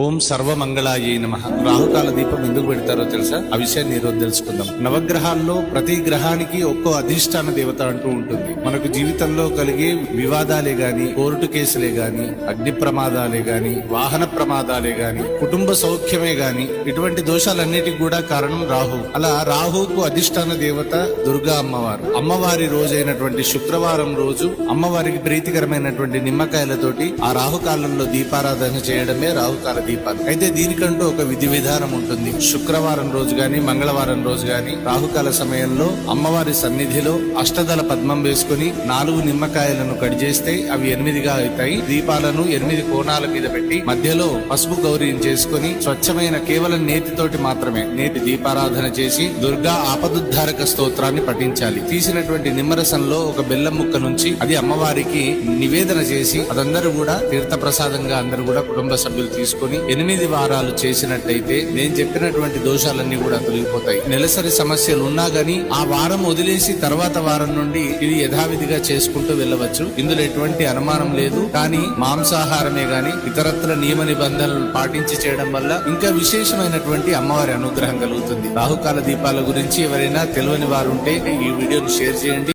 ఓం సర్వమంగళాయ నమ. రాహుకాల దీపం ఎందుకు పెడతారో తెలుసా? ఆ విషయాన్ని ఈరోజు తెలుసుకుందాం. నవగ్రహాల్లో ప్రతి గ్రహానికి ఒక్కో అధిష్టాన దేవత అంటూ ఉంటుంది. మనకు జీవితంలో కలిగే వివాదాలే గాని కోర్టు కేసులే గాని అగ్ని ప్రమాదాలే గాని వాహన ప్రమాదాలే గాని కుటుంబ సౌఖ్యమే గాని ఇటువంటి దోషాలన్నిటికి కూడా కారణం రాహు. అలా రాహుకు అధిష్టాన దేవత దుర్గా అమ్మవారు. అమ్మవారి రోజైనటువంటి శుక్రవారం రోజు అమ్మవారికి ప్రీతికరమైనటువంటి నిమ్మకాయలతోటి ఆ రాహుకాలంలో దీపారాధన చేయడమే రాహుకాల దీపాలు అయితే దీనికంటూ ఒక విధి విధానం ఉంటుంది. శుక్రవారం రోజు గాని మంగళవారం రోజు గాని రాహుకాల సమయంలో అమ్మవారి సన్నిధిలో అష్టదళ పద్మం వేసుకుని నాలుగు నిమ్మకాయలను కట్ చేస్తే అవి ఎనిమిదిగా అవుతాయి. దీపాలను ఎనిమిది కోణాల మీద పెట్టి మధ్యలో పసుపు గౌరీని చేసుకుని స్వచ్ఛమైన కేవలం నేతితోటి మాత్రమే నేటి దీపారాధన చేసి దుర్గా ఆపదుద్ధారక స్తోత్రాన్ని పఠించాలి. తీసినటువంటి నిమ్మరసంలో ఒక బెల్లం ముక్క నుంచి అది అమ్మవారికి నివేదన చేసి అదందరూ కూడా తీర్థ ప్రసాదంగా అందరూ కూడా కుటుంబ సభ్యులు తీసుకొని ఎనిమిది వారాలు చేసినట్టయితే నేను చెప్పినటువంటి దోషాలన్నీ కూడా తొలగిపోతాయి. నెలసరి సమస్యలు ఉన్నా గానీ ఆ వారం వదిలేసి తర్వాత వారం నుండి ఇది యథావిధిగా చేసుకుంటూ వెళ్ళవచ్చు. ఇందులో ఎటువంటి అనుమానం లేదు. కానీ మాంసాహారమే గాని ఇతరత్ర నియమ నిబంధనలు పాటించి చేయడం వల్ల ఇంకా విశేషమైనటువంటి అమ్మవారి అనుగ్రహం కలుగుతుంది. రాహుకాల దీపాల గురించి ఎవరైనా తెలియని వారు ఉంటే ఈ వీడియోను షేర్ చేయండి.